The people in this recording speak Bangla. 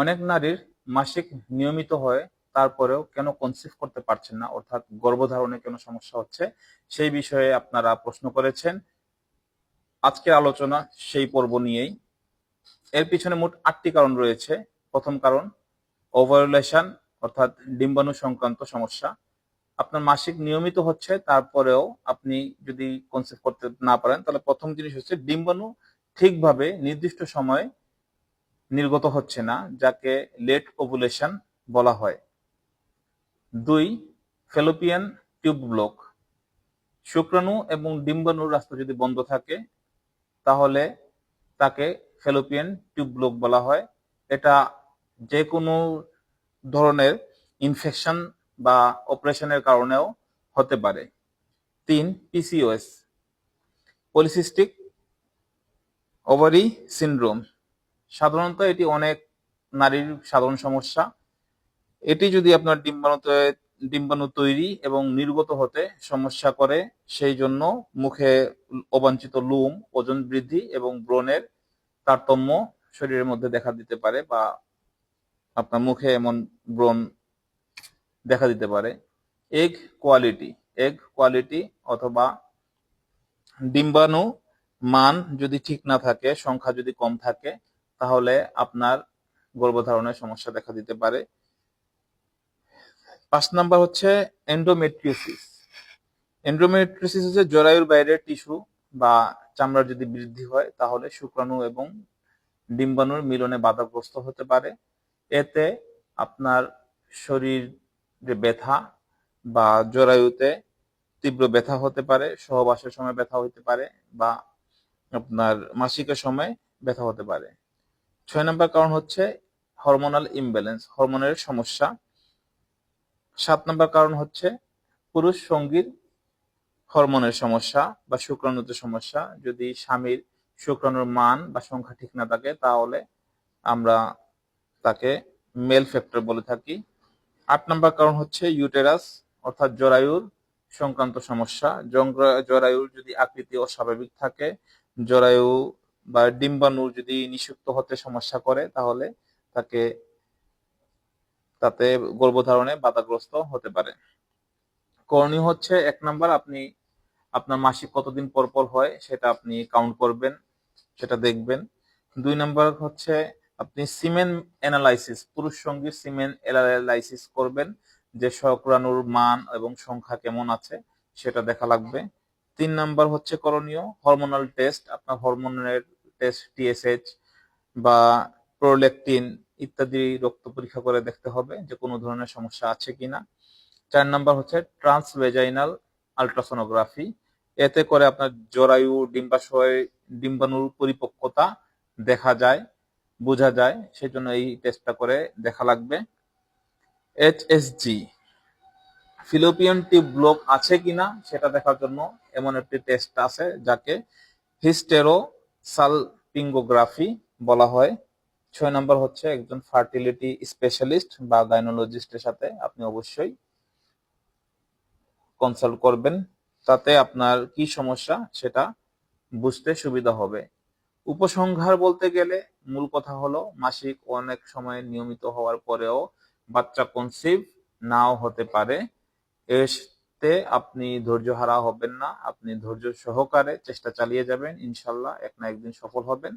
অনেক নারীর মাসিক নিয়মিত হয়, তারপরেও কেন কনসিভ করতে পারছেন না, অর্থাৎ গর্ভধারণে কেন সমস্যা হচ্ছে, সেই বিষয়ে আপনারা প্রশ্ন করেছেন। আজকের আলোচনা সেই পর্ব নিয়েই। এর পিছনে মোট আটটি কারণ রয়েছে। প্রথম কারণ ওভারুলেশন অর্থাৎ ডিম্বাণু সংক্রান্ত সমস্যা। আপনার মাসিক নিয়মিত হচ্ছে, তারপরেও আপনি যদি কনসেপ্ট করতে না পারেন, তাহলে প্রথম জিনিস হচ্ছে ডিম্বাণু ঠিকভাবে নির্দিষ্ট সময়ে নির্গত হচ্ছে না, যাকে লেট ওভুলেশন বলা হয়। দুই, ফেলোপিয়ান টিউব ব্লক। শুক্রাণু এবং ডিম্বাণুর রাস্তা যদি বন্ধ থাকে, তাহলে তাকে ফেলোপিয়ান টিউব ব্লক বলা হয়। এটা যে কোনো ধরনের ইনফেকশন বা অপারেশনের কারণেও হতে পারে। তিন পিসিওএস পলিসিস্টিক ওভারি সিনড্রোম। সাধারণত এটি অনেক নারীর সাধারণ সমস্যা। এটি যদি আপনার ডিম্বাণুতে, ডিম্বাণু তৈরি এবং নির্গত হতে সমস্যা করে, সেই জন্য মুখে অবাঞ্ছিত লুম, ওজন বৃদ্ধি এবং ব্রণের তারতম্য শরীরের মধ্যে দেখা দিতে পারে বা আপনার মুখে এমন ব্রণ দেখা দিতে পারে। এগ কোয়ালিটি এগ কোয়ালিটি অথবা ডিম্বাণু মান যদি ঠিক না থাকে, সংখ্যা যদি কম থাকে তাহলে আপনার গর্ভধারণের সমস্যা দেখা দিতে পারে। পাঁচ নাম্বার হচ্ছে এন্ডোমেট্রিওসিস এন্ডোমেট্রিওসিস হচ্ছে জরায়ুর বাইরের টিস্যু বা চামড়ার যদি বৃদ্ধি হয়, তাহলে শুক্রাণু এবং ডিম্বাণুর মিলনে বাধাগ্রস্ত হতে পারে। এতে আপনার শরীর যে ব্যথা বা জরায়ুতে তীব্র ব্যথা হতে পারে, সহবাসের সময় ব্যথা হতে পারে বা আপনার মাসিকের সময় ব্যথা হতে পারে। ছয় নম্বর কারণ হচ্ছে হরমোনাল ইমব্যালেন্স হরমোনের সমস্যা। সাত নম্বর কারণ হচ্ছে পুরুষ সঙ্গীর হরমোনের সমস্যা বা শুক্রাণুতে সমস্যা। যদি স্বামীর শুক্রাণুর মান বা সংখ্যা ঠিক না থাকে, তাহলে আমরা তাকে মেল ফ্যাক্টর বলে থাকি। আট নম্বর কারণ হচ্ছে ইউটেরাস অর্থাৎ জরায়ুর সংক্রান্ত সমস্যা। জরায়ুর যদি আকৃতি অস্বাভাবিক থাকে, জরায়ু বা ডিম্বাণু যদি নিষিক্ত হতে সমস্যা করে, তাহলে তাকে, তাতে গর্ভধারণে বাধাগ্রস্ত হতে পারে। করণীয় হচ্ছে, এক নাম্বার, আপনি আপনার মাসিক কতদিন পর পর হয় সেটা আপনি কাউন্ট করবেন, সেটা দেখবেন। দুই নাম্বার হচ্ছে, আপনি সিমেন অ্যানালাইসিস পুরুষ সঙ্গীর সিমেন অ্যানালাইসিস করবেন, যে শুক্রাণুর মান এবং সংখ্যা কেমন আছে সেটা দেখা লাগবে। তিন নাম্বার হচ্ছে করণীয় হরমোনাল টেস্ট আপনার হরমোনের টেস্ট টিএসএইচ বা প্রোলেকটিন ইত্যাদি রক্ত পরীক্ষা করে দেখতে হবে যে কোনো ধরনের সমস্যা আছে কিনা। চার নাম্বার হচ্ছে ট্রান্সভেজাইনাল আলট্রাসোনোগ্রাফি এতে করে আপনার জরায়ু, ডিম্বাশয়, ডিম্বাণুর পরিপক্কতা দেখা যায়, বোঝা যায়, সেজন্য এই টেস্টটা করে দেখা লাগবে। এইচএসজি ফিলোপিয়ান টিউব ব্লক আছে কিনা সেটা দেখার জন্য এমন একটি টেস্ট আছে যাকে হিস্টেরো সালপিঙ্গোগ্রাফি বলা হয়। ছয় নম্বর হচ্ছে একজন ফার্টিলিটি স্পেশালিস্ট বা গাইনোলজিস্টের সাথে আপনি অবশ্যই কনসাল্ট করবেন। তাতে আপনার কি সমস্যা সেটা বুঝতে সুবিধা হবে। উপসংহার বলতে গেলে মূল কথা হলো মাসিক অনেক সময় নিয়মিত হওয়ার পরেও বাচ্চা কনসিভ নাও হতে পারে। এতে আপনি ধৈর্য হারা হবেন না। আপনি ধৈর্য সহকারে চেষ্টা চালিয়ে যাবেন। ইনশাল্লাহ এক না একদিন সফল হবেন।